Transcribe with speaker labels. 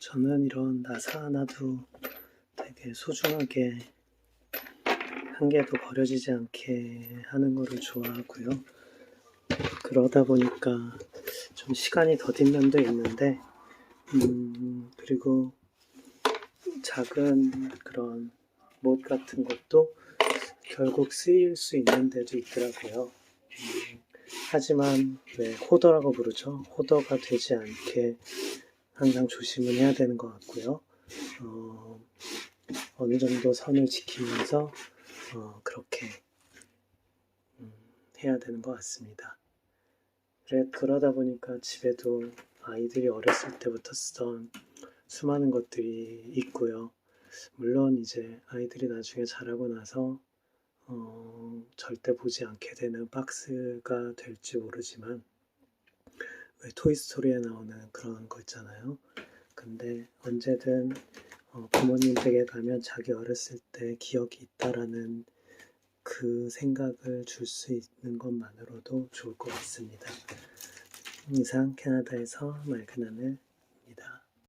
Speaker 1: 저는 이런 나사 하나도 되게 소중하게 한 개도 버려지지 않게 하는 거를 좋아하고요. 그러다 보니까 좀 시간이 더딘 면도 있는데, 음, 그리고 작은 그런 못 같은 것도 결국 쓰일 수 있는 데도 있더라고요. 음, 하지만 왜 호더라고 부르죠. 호더가 되지 않게 항상 조심을 해야 되는 것 같고요. 어, 어느 정도 선을 지키면서 어, 그렇게 음, 해야 되는 것 같습니다. 그래, 그러다 보니까 집에도 아이들이 어렸을 때부터 쓰던 수많은 것들이 있고요. 물론 이제 아이들이 나중에 자라고 나서 어, 절대 보지 않게 되는 박스가 될지 모르지만 왜 토이스토리에 나오는 그런 거 있잖아요. 근데 언제든 어, 부모님 댁에 가면 자기 어렸을 때 기억이 있다라는 그 생각을 줄 수 있는 것만으로도 좋을 것 같습니다. 이상 캐나다에서 맑은 하늘